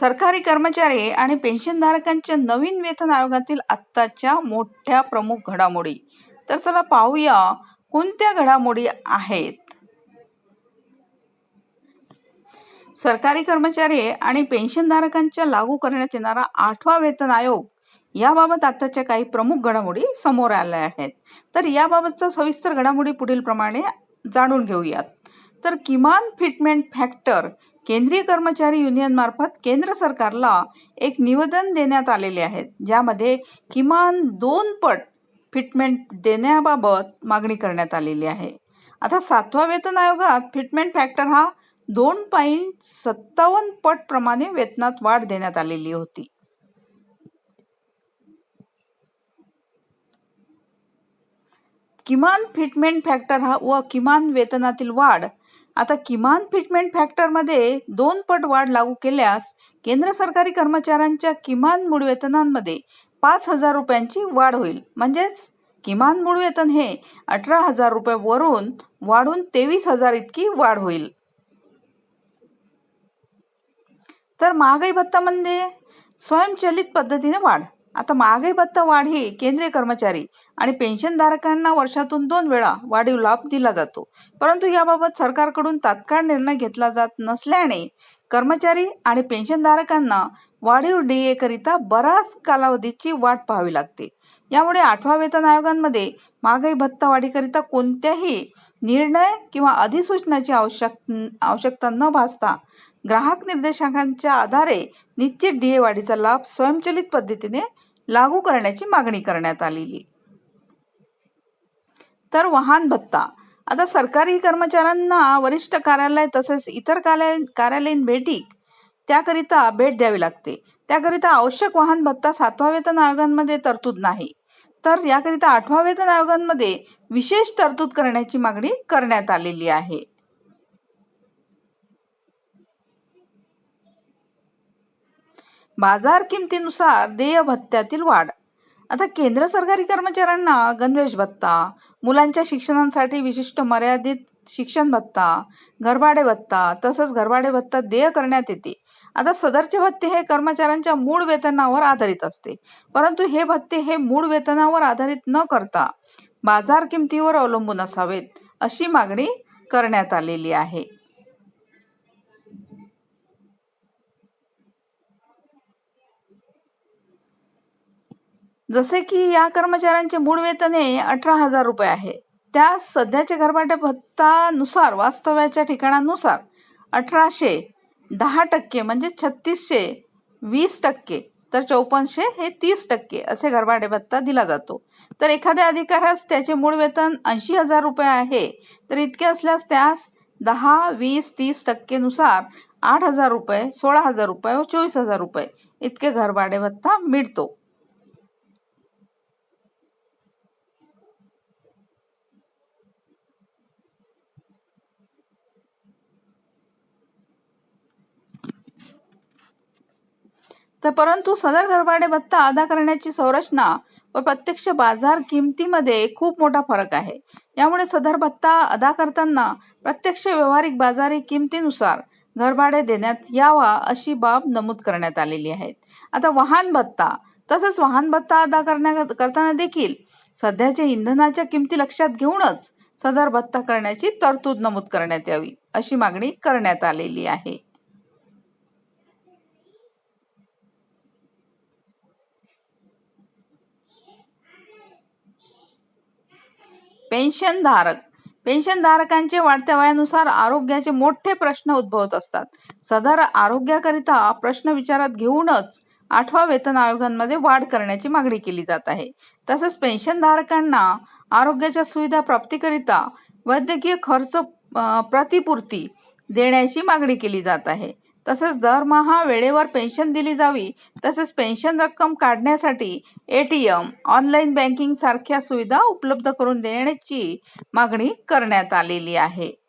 सरकारी कर्मचारी आणि पेन्शनधारकांच्या नवीन वेतन आयोगातील आत्ताच्या मोठ्या प्रमुख घडामोडी. तर चला पाहूया कोणत्या घडामोडी आहेत. सरकारी कर्मचारी आणि पेन्शनधारकांच्या लागू करण्यात येणारा आठवा वेतन आयोग याबाबत आताच्या काही प्रमुख घडामोडी समोर आल्या आहेत. तर याबाबतचा सविस्तर घडामोडी पुढील प्रमाणे जाणून घेऊयात. तर किमान फिटमेंट फॅक्टर केंद्रीय कर्मचारी युनियन मार्फत केंद्र सरकारला एक निवेदन देण्यात आलेले आहेत. ज्यामध्ये किमान दोन पट फिटमेंट देण्याबाबत मागणी करण्यात आलेली आहे. आता सातवा वेतन आयोगात फिटमेंट फॅक्टर हा दोन पॉईंट सत्तावन्न पट प्रमाणे वेतनात वाढ देण्यात आलेली होती. किमान फिटमेंट फॅक्टर हा व किमान वेतनातील वाढ आता किमान फिटमेंट फॅक्टरमध्ये दोन पट वाढ लागू केल्यास केंद्र सरकारी कर्मचाऱ्यांच्या किमान मूळ वेतनांमध्ये पाच हजार रुपयांची वाढ होईल. म्हणजेच किमान मूळ वेतन हे अठरा हजार रुपये वरून वाढून तेवीस हजार इतकी वाढ होईल. तर महागाई भत्ता म्हणजे स्वयंचलित पद्धतीने वाढ. आता महागाई भत्ता वाढ ही केंद्रीय कर्मचारी आणि पेन्शनधारकांना वर्षातून दोन वेळा वाढीव लाभ दिला जातो. परंतु याबाबत सरकारकडून तात्काळ निर्णय घेतला जात नसल्याने कर्मचारी आणि पेन्शनधारकांना वाढीव डीए करिता बराच कालावधीची वाट पाहावी लागते. यामुळे आठवा वेतन आयोगांमध्ये महागाई भत्ता वाढीकरिता कोणत्याही निर्णय किंवा अधिसूचनाची आवश्यक आवश्यकता न भासता ग्राहक निर्देशांकांच्या आधारे निश्चित डीए वाढीचा लाभ स्वयंचलित पद्धतीने लागू करण्याची मागणी करण्यात आलेली. तर वाहन भत्ता. आता सरकारी कर्मचाऱ्यांना वरिष्ठ कार्यालय तसेच इतर कार्यालय कार्यालयीन भेटी त्याकरिता भेट द्यावी लागते. त्याकरिता आवश्यक वाहन भत्ता सातवा वेतन आयोगांमध्ये तरतूद नाही. तर याकरिता आठवा वेतन आयोगांमध्ये विशेष तरतूद करण्याची मागणी करण्यात आलेली आहे. बाजार किमतीनुसार देय भत्त्यातील वाढ. आता केंद्र सरकारी कर्मचाऱ्यांना गणवेश भत्ता मुलांच्या शिक्षणासाठी विशिष्ट मर्यादित शिक्षण भत्ता घरभाडे भत्ता तसंच घरभाडे भत्ता देय करण्यात येते. आता सदरचे भत्ते हे कर्मचाऱ्यांच्या मूळ वेतनावर आधारित असते. परंतु हे भत्ते हे मूळ वेतनावर आधारित न करता बाजार किमतीवर अवलंबून असावेत अशी मागणी करण्यात आलेली आहे. जसे की या कर्मचाऱ्यांचे मूळ वेतन हे अठरा हजार रुपये आहे. त्या सध्याच्या घरभाटे भत्तानुसार वास्तव्याच्या ठिकाणानुसार अठराशे दहा टक्के म्हणजे छत्तीसशे वीस टक्के. तर चौपन्नशे हे तीस टक्के असे घरभाडे भत्ता दिला जातो. तर एखाद्या अधिकाऱ्यास त्याचे मूळ वेतन ऐंशी हजार रुपये आहे. तर इतके असल्यास त्यास दहा वीस तीस टक्केनुसार आठ हजार रुपये सोळा हजार रुपये व चोवीस हजार रुपये इतके घरभाडे भत्ता मिळतो. तर परंतु सदर घरभाडे भत्ता अदा करण्याची संरचना व प्रत्यक्ष बाजार किमतीमध्ये खूप मोठा फरक आहे. यामुळे सदर भत्ता अदा करताना प्रत्यक्ष व्यवहारिक बाजारी किमतीनुसार घरभाडे देण्यात यावा अशी बाब नमूद करण्यात आलेली आहे. आता वाहन भत्ता तसंच वाहन भत्ता अदा करण्या करताना देखील सध्याच्या इंधनाच्या किमती लक्षात घेऊनच सदर भत्ता करण्याची तरतूद नमूद करण्यात यावी अशी मागणी करण्यात आलेली आहे. पेन्शनधारक. पेन्शनधारकांचे वाढत्या वयानुसार आरोग्याचे मोठे प्रश्न उद्भवत असतात. सदर आरोग्याकरिता प्रश्न विचारात घेऊनच आठवा वेतन आयोगांमध्ये वाढ करण्याची मागणी केली जात आहे. तसेच पेन्शनधारकांना आरोग्याच्या सुविधा प्राप्तीकरिता वैद्यकीय खर्च प्रतिपूर्ती देण्याची मागणी केली जात आहे. तसेच दरमहा वेळेवर पेन्शन दिली जावी तसेच पेन्शन रक्कम काढण्यासाठी A T M online banking सारख्या सुविधा उपलब्ध करून देण्याची मागणी करण्यात आलेली आहे.